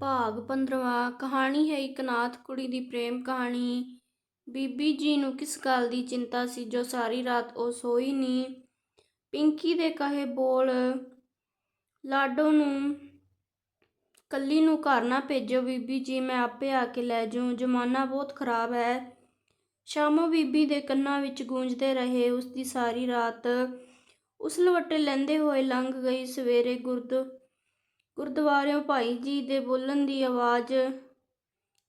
ਭਾਗ 15ਵਾਂ ਕਹਾਣੀ ਹੈ ਇੱਕ ਨਾਥ ਕੁੜੀ ਦੀ ਪ੍ਰੇਮ ਕਹਾਣੀ। ਬੀਬੀ ਜੀ ਨੂੰ ਕਿਸ ਗੱਲ ਦੀ ਚਿੰਤਾ ਸੀ ਜੋ ਸਾਰੀ ਰਾਤ ਉਹ ਸੋਈ ਨਹੀਂ? ਪਿੰਕੀ ਦੇ ਕਹੇ ਬੋਲ, ਲਾਡੋ ਨੂੰ ਕੱਲੀ ਨੂੰ ਘਰ ਨਾ ਭੇਜੋ ਬੀਬੀ ਜੀ, ਮੈਂ ਆਪੇ ਆ ਕੇ ਲੈ ਜਾਊਂ। ਜ਼ਮਾਨਾ ਬਹੁਤ ਖਰਾਬ ਹੈ। ਸ਼ਾਮੋ ਬੀਬੀ ਦੇ ਕੰਨਾਂ ਵਿੱਚ ਗੂੰਜਦੇ ਰਹੇ। ਉਸ ਦੀ ਸਾਰੀ ਰਾਤ ਉਸ ਲਵੱਟੇ ਲੈਂਦੇ ਹੋਏ ਲੰਘ ਗਈ। ਸਵੇਰੇ ਗੁਰਦ ਗੁਰਦੁਆਰਿਓਂ ਭਾਈ ਜੀ ਦੇ ਬੋਲਣ ਦੀ ਆਵਾਜ਼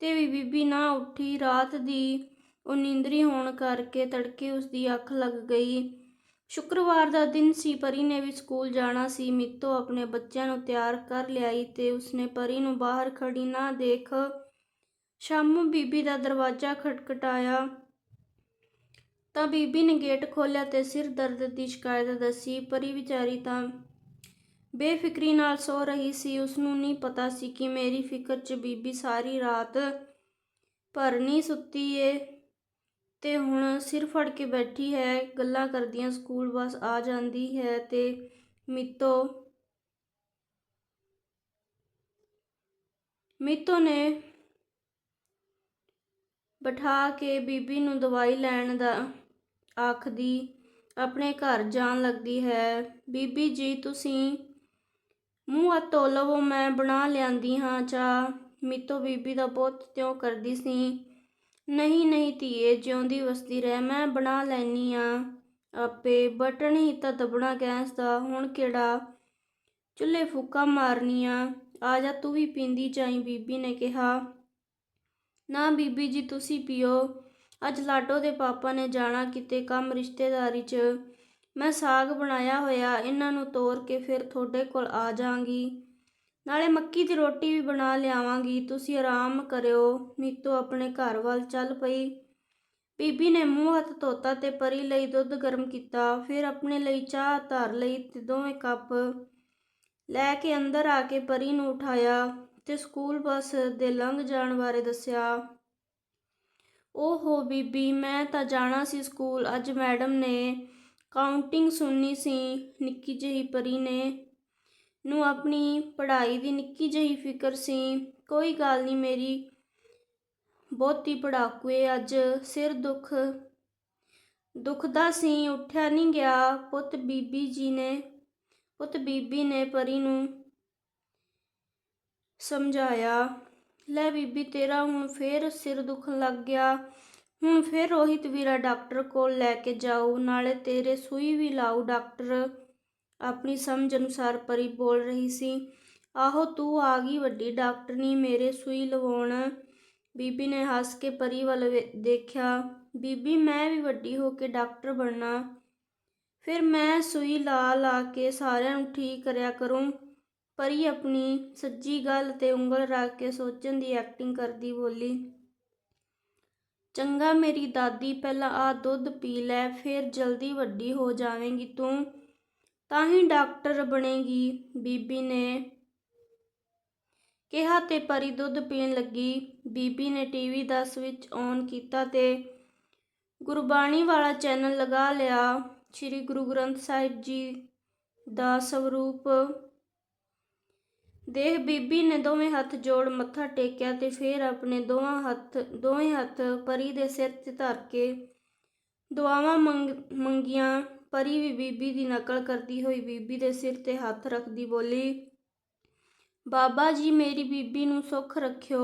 ਤੇ ਵੀ ਬੀਬੀ ਨਾ ਉੱਠੀ, ਰਾਤ ਦੀ ਉਹ ਨੀਂਦਰੀ ਹੋਣ ਕਰਕੇ ਤੜਕੇ ਉਸ ਦੀ ਅੱਖ ਲੱਗ ਗਈ। ਸ਼ੁੱਕਰਵਾਰ ਦਾ ਦਿਨ ਸੀ, ਪਰੀ ਨੇ ਵੀ ਸਕੂਲ ਜਾਣਾ ਸੀ। ਮਿੱਤੋ ਆਪਣੇ ਬੱਚਿਆਂ ਨੂੰ ਤਿਆਰ ਕਰ ਲਿਆਈ ਤੇ ਉਸਨੇ ਪਰੀ ਨੂੰ ਬਾਹਰ ਖੜੀ ਨਾ ਦੇਖ ਸ਼ਾਮੂ ਬੀਬੀ ਦਾ ਦਰਵਾਜ਼ਾ ਖਟਖਟਾਇਆ। ਤਾਂ ਬੀਬੀ ਨੇ ਗੇਟ ਖੋਲ੍ਹਿਆ ਤੇ ਸਿਰ ਦਰਦ ਦੀ ਸ਼ਿਕਾਇਤ ਦੱਸੀ। ਪਰੀ ਵਿਚਾਰੀ ਤਾਂ ਬੇਫਿਕਰੀ ਨਾਲ ਸੋ ਰਹੀ ਸੀ। ਉਸਨੂੰ ਨਹੀਂ ਪਤਾ ਸੀ ਕਿ ਮੇਰੀ ਫਿਕਰ 'ਚ ਬੀਬੀ ਸਾਰੀ ਰਾਤ ਭਰ ਨਹੀਂ ਸੁੱਤੀ ਏ। ਤੇ ਹੁਣ ਸਿਰ ਫੜ ਕੇ ਬੈਠੀ ਹੈ, ਗੱਲਾਂ ਕਰਦੀਆਂ ਸਕੂਲ ਬੱਸ ਆ ਜਾਂਦੀ ਹੈ ਤੇ ਮਿੱਤੋ ਮਿੱਤੋ ਨੇ ਬਿਠਾ ਕੇ ਬੀਬੀ ਨੂੰ ਦਵਾਈ ਲੈਣ ਦਾ ਆਖਦੀ, ਆਪਣੇ ਘਰ ਜਾਣ ਲੱਗਦੀ ਹੈ। ਬੀਬੀ ਜੀ, ਤੁਸੀਂ ਮੂੰਹ ਹੱਥ ਧੋ ਲਵੋ, ਮੈਂ ਬਣਾ ਲਿਆਂਦੀ ਹਾਂ ਚਾਹ। ਮਿੱਤੋ ਬੀਬੀ ਦਾ ਬਹੁਤ ਤਿਉ ਕਰਦੀ ਸੀ। ਨਹੀਂ ਨਹੀਂ ਧੀਏ, ਜਿਉਂਦੀ ਵਸਦੀ ਰਹਿ, ਮੈਂ ਬਣਾ ਲੈਨੀ ਆ ਆਪੇ ਬਟਨ ਹੀ ਤਾਂ ਦਬਣਾ ਗੈਸ ਦਾ, ਹੁਣ ਕਿਹੜਾ? ਚੁੱਲ੍ਹੇ ਫੂਕਾ ਮਾਰਨੀ ਆ ਜਾ, ਤੂੰ ਵੀ ਪੀਂਦੀ ਚਾਈ ਬੀਬੀ ਨੇ ਕਿਹਾ। ਨਾ ਬੀਬੀ ਜੀ, ਤੁਸੀਂ ਪੀਓ। ਅੱਜ ਲਾਡੋ ਦੇ ਪਾਪਾ ਨੇ ਜਾਣਾ ਕਿਤੇ ਕੰਮ ਰਿਸ਼ਤੇਦਾਰੀ 'ਚ। ਮੈਂ ਸਾਗ ਬਣਾਇਆ ਹੋਇਆ, ਇਹਨਾਂ ਨੂੰ ਤੋੜ ਕੇ ਫਿਰ ਤੁਹਾਡੇ ਕੋਲ ਆ ਜਾਾਂਗੀ ਨਾਲੇ ਮੱਕੀ ਦੀ ਰੋਟੀ ਵੀ ਬਣਾ ਲਿਆਵਾਂਗੀ, ਤੁਸੀਂ ਆਰਾਮ ਕਰਿਓ ਮੀਤੋ ਆਪਣੇ ਘਰ ਵੱਲ ਚੱਲ ਪਈ। ਬੀਬੀ ਨੇ ਮੂੰਹ ਹੱਥ ਧੋਤਾ ਤੇ ਪਰੀ ਲਈ ਦੁੱਧ ਗਰਮ ਕੀਤਾ, ਫਿਰ ਆਪਣੇ ਲਈ ਚਾਹ ਧਾਰ ਲਈ ਤੇ ਦੋਵੇਂ ਕੱਪ ਲੈ ਕੇ ਅੰਦਰ ਆ ਕੇ ਪਰੀ ਨੂੰ ਉਠਾਇਆ ਤੇ ਸਕੂਲ ਬੱਸ ਦੇ ਲੰਘ ਜਾਣ ਬਾਰੇ ਦੱਸਿਆ। ਓਹੋ ਬੀਬੀ, ਮੈਂ ਤਾਂ ਜਾਣਾ ਸੀ ਸਕੂਲ, ਅੱਜ ਮੈਡਮ ਨੇ ਕਾਊਂਟਿੰਗ ਸੁਣਨੀ ਸੀ ਨਿੱਕੀ ਜਿਹੀ ਪਰੀ ਨੇ। ਨੂੰ ਆਪਣੀ ਪੜ੍ਹਾਈ ਦੀ ਨਿੱਕੀ ਜਿਹੀ ਫਿਕਰ ਸੀ। ਕੋਈ ਗੱਲ ਨਹੀਂ ਮੇਰੀ, ਬਹੁਤੀ ਪੜਾਕੂਏ ਅੱਜ ਸਿਰ ਦੁੱਖ, ਦੁਖਦਾ ਸੀ, ਉੱਠਿਆ ਨਹੀਂ ਗਿਆ ਪੁੱਤ ਬੀਬੀ ਜੀ ਨੇ, ਪੁੱਤ ਬੀਬੀ ਨੇ ਪਰੀ ਨੂੰ ਸਮਝਾਇਆ, ਲੈ ਬੀਬੀ ਤੇਰਾ ਹੁਣ ਫੇਰ ਸਿਰ ਦੁਖਣ ਲੱਗ ਗਿਆ। ਹੁਣ ਫੇਰ ਰੋਹਿਤ ਵੀਰਾ ਡਾਕਟਰ ਕੋਲ ਲੈ ਕੇ ਜਾਓ ਨਾਲੇ ਤੇਰੇ ਸੂਈ ਵੀ ਲਾਓ ਡਾਕਟਰ ਆਪਣੀ ਸਮਝ ਅਨੁਸਾਰ ਪਰੀ ਬੋਲ ਰਹੀ ਸੀ, ਆਹੋ, ਤੂੰ ਆ ਗਈ ਵੱਡੀ ਡਾਕਟਰਨੀ, ਮੇਰੇ ਸੂਈ ਲਵਾਉਣ। ਬੀਬੀ ਨੇ ਹੱਸ ਕੇ ਪਰੀ ਵੱਲ ਦੇਖਿਆ। ਬੀਬੀ, ਮੈਂ ਵੀ ਵੱਡੀ ਹੋ ਕੇ ਡਾਕਟਰ ਬਣਨਾ। ਫਿਰ ਮੈਂ ਸੂਈ ਲਾ ਲਾ ਕੇ ਸਾਰਿਆਂ ਨੂੰ ਠੀਕ ਕਰਿਆ ਕਰੂੰ। ਪਰੀ ਆਪਣੀ ਸੱਜੀ ਗੱਲ ਤੇ ਉਂਗਲ ਰੱਖ ਕੇ ਸੋਚਣ ਦੀ ਐਕਟਿੰਗ ਕਰਦੀ ਬੋਲੀ ਚੰਗਾ ਮੇਰੀ ਦਾਦੀ, ਪਹਿਲਾਂ ਆ ਦੁੱਧ ਪੀ ਲੈ, ਫਿਰ ਜਲਦੀ ਵੱਡੀ ਹੋ ਜਾਵੇਂਗੀ ਤੂੰ। ਤਾਂ ਹੀ ਡਾਕਟਰ ਬਣੇਗੀ। ਬੀਬੀ ਨੇ ਕਿਹਾ ਤੇ ਪਰੀ ਦੁੱਧ ਪੀਣ ਲੱਗੀ। ਬੀਬੀ ਨੇ ਟੀਵੀ ਦਾ ਸਵਿਚ ਔਨ ਕੀਤਾ ਤੇ ਗੁਰਬਾਣੀ ਵਾਲਾ ਚੈਨਲ ਲਗਾ ਲਿਆ। ਸ੍ਰੀ ਗੁਰੂ ਗ੍ਰੰਥ ਸਾਹਿਬ ਜੀ ਦਾ ਸਵਰੂਪ ਦੇਖ ਬੀਬੀ ਨੇ ਦੋਵੇਂ ਹੱਥ ਜੋੜ ਮੱਥਾ ਟੇਕਿਆ ਤੇ ਫਿਰ ਆਪਣੇ ਦੋਵਾਂ ਹੱਥ, ਦੋਵੇਂ ਹੱਥ ਪਰੀ ਦੇ ਸਿਰ ਤੇ ਧਰ ਕੇ ਦੁਆਵਾਂ ਮੰਗੀਆਂ। ਪਰੀ ਵੀ ਬੀਬੀ ਦੀ ਨਕਲ ਕਰਦੀ ਹੋਈ ਬੀਬੀ ਦੇ ਸਿਰ ਤੇ ਹੱਥ ਰੱਖਦੀ ਬੋਲੀ, ਬਾਬਾ ਜੀ, ਮੇਰੀ ਬੀਬੀ ਨੂੰ ਸੁੱਖ ਰੱਖਿਓ।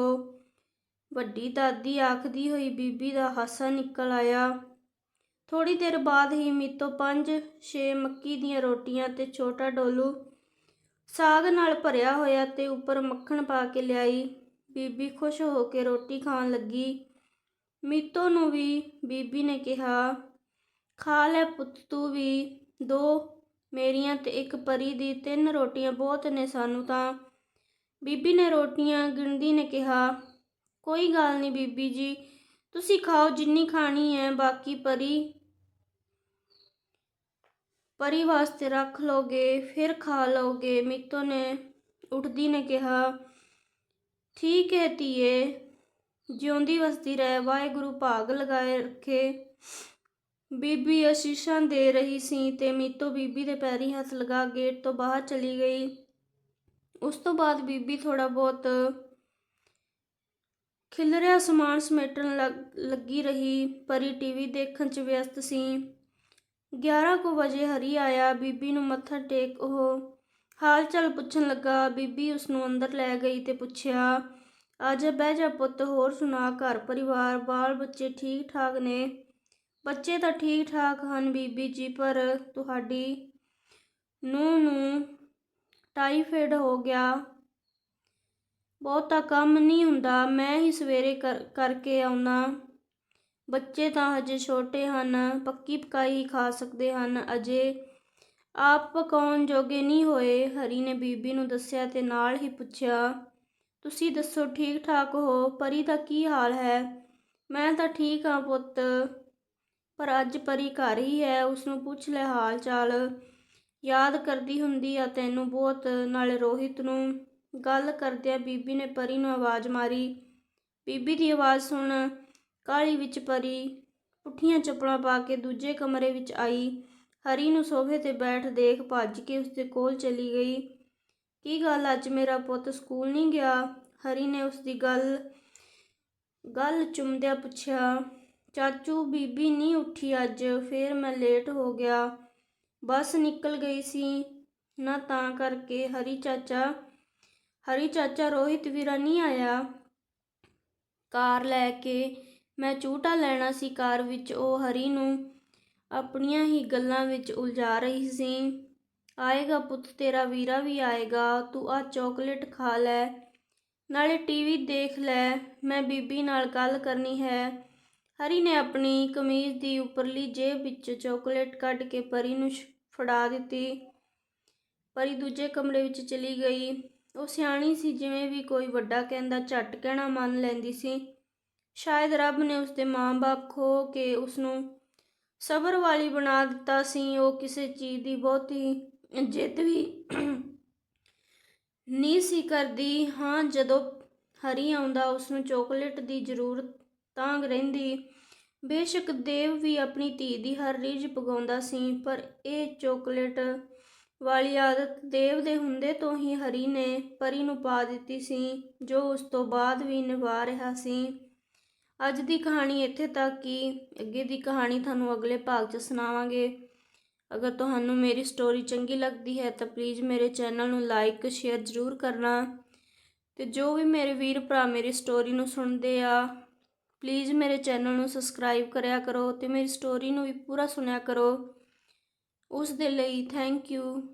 ਵੱਡੀ ਦਾਦੀ ਆਖਦੀ ਹੋਈ ਬੀਬੀ ਦਾ ਹਾਸਾ ਨਿਕਲ ਆਇਆ। ਥੋੜੀ ਦੇਰ ਬਾਅਦ ਹੀ ਮੀਤੋ ਪੰਜ, ਛੇ ਮੱਕੀ ਦੀਆਂ ਰੋਟੀਆਂ ਤੇ ਛੋਟਾ ਡੋਲੂ ਸਾਗ ਨਾਲ ਭਰਿਆ ਹੋਇਆ ਤੇ ਉੱਪਰ ਮੱਖਣ ਪਾ ਕੇ ਲਿਆਈ। ਬੀਬੀ ਖੁਸ਼ ਹੋ ਕੇ ਰੋਟੀ ਖਾਣ ਲੱਗੀ। ਮੀਤੋ ਨੂੰ ਵੀ ਬੀਬੀ ਨੇ ਕਿਹਾ, ਖਾ ਲੈ ਪੁੱਤ ਤੂੰ ਵੀ। ਦੋ, ਮੇਰੀਆਂ ਤੇ ਇੱਕ ਪਰੀ ਦੀ ਤਿੰਨ ਰੋਟੀਆਂ ਬਹੁਤ ਨੇ ਸਾਨੂੰ ਤਾਂ। ਬੀਬੀ ਨੇ ਰੋਟੀਆਂ ਗਿਣਦੀ ਨੇ ਕਿਹਾ, ਕੋਈ ਗੱਲ ਨਹੀਂ ਬੀਬੀ ਜੀ, ਤੁਸੀਂ ਖਾਓ ਜਿੰਨੀ ਖਾਣੀ ਹੈ ਬਾਕੀ ਪਰੀ ਪਰੀ ਵਾਸਤੇ ਰੱਖ ਲੋਗੇ ਫਿਰ ਖਾ ਲਓਗੇ। ਮਿੱਤੋ ਨੇ, ਉੱਠਦੀ ਨੇ ਕਿਹਾ, ਠੀਕ ਹੈ ਧੀਏ, ਜਿਉਂਦੀ ਵਸਦੀ ਰਹਿ, ਵਾਹਿਗੁਰੂ ਭਾਗ ਲਗਾਏ ਰੱਖੇ। ਬੀਬੀ ਅਸ਼ੀਸ਼ਾਂ ਦੇ ਰਹੀ ਸੀ ਤੇ ਮੀਤੋ ਬੀਬੀ ਦੇ ਪੈਰੀ ਹੱਥ ਲਗਾ ਗੇਟ ਤੋਂ ਬਾਹਰ ਚਲੀ ਗਈ। ਉਸ ਤੋਂ ਬਾਅਦ ਬੀਬੀ ਥੋੜਾ ਬਹੁਤ ਖਿਲਰਿਆ, ਸਮਾਨ ਸਮੇਟਣ ਲੱਗ- ਲੱਗੀ ਰਹੀ। ਪਰੀ ਟੀਵੀ ਦੇਖਣ 'ਚ ਵਿਅਸਤ ਸੀ। 11 ਕੁ ਵਜੇ ਹਰੀ ਆਇਆ, ਬੀਬੀ ਨੂੰ ਮੱਥਾ ਟੇਕ ਉਹ ਹਾਲ ਚਾਲ ਪੁੱਛਣ ਲੱਗਾ। ਬੀਬੀ ਉਸ ਨੂੰ ਅੰਦਰ ਲੈ ਗਈ ਤੇ ਪੁੱਛਿਆ ਆਜਾ ਬਹਿ ਜਾ ਪੁੱਤ, ਹੋਰ ਸੁਣਾ ਘਰ ਪਰਿਵਾਰ, ਬਾਲ ਬੱਚੇ ਠੀਕ ਠਾਕ ਨੇ? ਬੱਚੇ ਤਾਂ ਠੀਕ ਠਾਕ ਹਨ ਬੀਬੀ ਜੀ, ਪਰ ਤੁਹਾਡੀ ਨੂੰ ਨੂੰ ਟਾਈਫਾਇਡ ਹੋ ਗਿਆ। ਬਹੁਤਾ ਕੰਮ ਨਹੀਂ ਹੁੰਦਾ, ਮੈਂ ਹੀ ਸਵੇਰੇ ਕਰ- ਕਰਕੇ ਆਉਣਾ। ਬੱਚੇ ਤਾਂ ਹਜੇ ਛੋਟੇ ਹਨ, ਪੱਕੀ ਪਕਾਈ ਹੀ ਖਾ ਸਕਦੇ ਹਨ। ਅਜੇ ਆਪ ਪਕਾਉਣ ਜੋਗੇ ਨਹੀਂ ਹੋਏ। ਹਰੀ ਨੇ ਬੀਬੀ ਨੂੰ ਦੱਸਿਆ ਅਤੇ ਨਾਲ ਹੀ ਪੁੱਛਿਆ, ਤੁਸੀਂ ਦੱਸੋ ਠੀਕ ਠਾਕ ਹੋ? ਪਰੀ ਦਾ ਕੀ ਹਾਲ ਹੈ? ਮੈਂ ਤਾਂ ਠੀਕ ਹਾਂ ਪੁੱਤ, ਪਰ ਅੱਜ ਪਰੀ ਘਰ ਹੀ ਹੈ। ਉਸ ਨੂੰ ਪੁੱਛ ਲੈ ਹਾਲ ਚਾਲ ਯਾਦ ਕਰਦੀ ਹੁੰਦੀ ਆ ਤੈਨੂੰ ਬਹੁਤ। ਨਾਲੇ ਰੋਹਿਤ ਨੂੰ ਗੱਲ ਕਰਦਿਆਂ ਬੀਬੀ ਨੇ ਪਰੀ ਨੂੰ ਆਵਾਜ਼ ਮਾਰੀ, ਬੀਬੀ ਦੀ ਆਵਾਜ਼ ਸੁਣ ਕਾਲੀ ਵਿੱਚ ਪਰੀ, ਪੁੱਠੀਆਂ ਚੱਪਲਾਂ ਪਾ ਕੇ ਦੂਜੇ ਕਮਰੇ ਵਿੱਚ ਆਈ। ਹਰੀ ਨੂੰ ਸੋਫੇ ਤੇ ਬੈਠ ਦੇਖ ਭੱਜ ਕੇ ਉਸਦੇ ਕੋਲ ਚਲੀ ਗਈ। ਕੀ ਗੱਲ, ਅੱਜ ਮੇਰਾ ਪੁੱਤ ਸਕੂਲ ਨਹੀਂ ਗਿਆ? ਹਰੀ ਨੇ ਉਸਦੀ ਗੱਲ ਗੱਲ ਚੁੰਮਦਿਆਂ ਪੁੱਛਿਆ, ਚਾਚੂ, ਬੀਬੀ ਨਹੀਂ ਉੱਠੀ ਅੱਜ, ਫੇਰ ਮੈਂ ਲੇਟ ਹੋ ਗਿਆ। ਬੱਸ ਨਿਕਲ ਗਈ ਸੀ। ਨਾ ਤਾਂ ਕਰਕੇ ਹਰੀ ਚਾਚਾ ਹਰੀ ਚਾਚਾ ਰੋਹਿਤ ਵੀਰਾ ਨਹੀਂ ਆਇਆ। ਕਾਰ ਲੈ ਕੇ ਮੈਂ ਝੂਟਾ ਲੈਣਾ ਸੀ ਕਾਰ ਵਿੱਚ, ਉਹ ਹਰੀ ਨੂੰ ਆਪਣੀਆਂ ਹੀ ਗੱਲਾਂ ਵਿੱਚ ਉਲਝਾ ਰਹੀ ਸੀ। ਆਏਗਾ ਪੁੱਤ, ਤੇਰਾ ਵੀਰਾ ਵੀ ਆਏਗਾ, ਤੂੰ ਆ ਚਾਕਲੇਟ ਖਾ ਲੈ, ਨਾਲੇ ਟੀਵੀ ਦੇਖ ਲੈ, ਮੈਂ ਬੀਬੀ ਨਾਲ ਗੱਲ ਕਰਨੀ ਹੈ। ਹਰੀ ਨੇ ਆਪਣੀ ਕਮੀਜ਼ ਦੀ ਉੱਪਰਲੀ ਜੇਬ ਵਿੱਚ ਚਾਕਲੇਟ ਕੱਢ ਕੇ ਪਰੀ ਨੂੰ ਸ਼- ਫੜਾ ਦਿੱਤੀ। ਪਰੀ ਦੂਜੇ ਕਮਰੇ ਵਿੱਚ ਚਲੀ ਗਈ। ਉਹ ਸਿਆਣੀ ਸੀ, ਜਿਵੇਂ ਵੀ ਕੋਈ ਵੱਡਾ ਕਹਿੰਦਾ ਝੱਟ ਕਹਿਣਾ ਮੰਨ ਲੈਂਦੀ ਸੀ। ਸ਼ਾਇਦ ਰੱਬ ਨੇ ਉਸਦੇ ਮਾਂ-ਬਾਪ ਖੋ ਕੇ ਉਸ ਨੂੰ ਸਬਰ ਵਾਲੀ ਬਣਾ ਦਿੱਤਾ ਸੀ। ਉਹ ਕਿਸੇ ਚੀਜ਼ ਦੀ ਬਹੁਤੀ ਜਿੱਦ ਵੀ ਨਹੀਂ ਸੀ ਕਰਦੀ। ਹਾਂ, ਜਦੋਂ ਹਰੀ ਆਉਂਦਾ ਉਸ ਨੂੰ ਚਾਕਲੇਟ ਦੀ ਜ਼ਰੂਰਤ ਤਾਂ ਰਹਿੰਦੀ। ਬੇਸ਼ੱਕ ਦੇਵ ਵੀ ਆਪਣੀ ਧੀ ਦੀ ਹਰ ਰੀਝ ਪਗਾਉਂਦਾ ਸੀ, ਪਰ ਇਹ ਚਾਕਲੇਟ ਵਾਲੀ ਆਦਤ ਦੇਵ ਦੇ ਹੁੰਦੇ ਤੋਂ ਹੀ ਹਰੀ ਨੇ ਪਰੀ ਨੂੰ ਪਾ ਦਿੱਤੀ ਸੀ, ਜੋ ਉਸ ਤੋਂ ਬਾਅਦ ਵੀ ਨਿਭਾ ਰਿਹਾ ਸੀ। ਅੱਜ ਦੀ ਕਹਾਣੀ ਇੱਥੇ ਤੱਕ ਕਿ ਅੱਗੇ ਦੀ ਕਹਾਣੀ ਤੁਹਾਨੂੰ ਅਗਲੇ ਭਾਗ 'ਚ ਸੁਣਾਵਾਂਗੇ। ਅਗਰ ਤੁਹਾਨੂੰ ਮੇਰੀ ਸਟੋਰੀ ਚੰਗੀ ਲੱਗਦੀ ਹੈ ਤਾਂ ਪਲੀਜ਼ ਮੇਰੇ ਚੈਨਲ ਨੂੰ ਲਾਈਕ ਸ਼ੇਅਰ ਜ਼ਰੂਰ ਕਰਨਾ। ਤੇ ਜੋ ਵੀ ਮੇਰੇ ਵੀਰ ਭਰਾ ਮੇਰੀ ਸਟੋਰੀ ਨੂੰ ਸੁਣਦੇ ਆ ਪਲੀਜ਼ ਮੇਰੇ ਚੈਨਲ ਨੂੰ ਸਬਸਕ੍ਰਾਈਬ ਕਰਿਆ ਕਰੋ ਤੇ ਮੇਰੀ ਸਟੋਰੀ ਨੂੰ ਵੀ ਪੂਰਾ ਸੁਣਿਆ ਕਰੋ। ਉਸ ਦੇ ਲਈ ਥੈਂਕ ਯੂ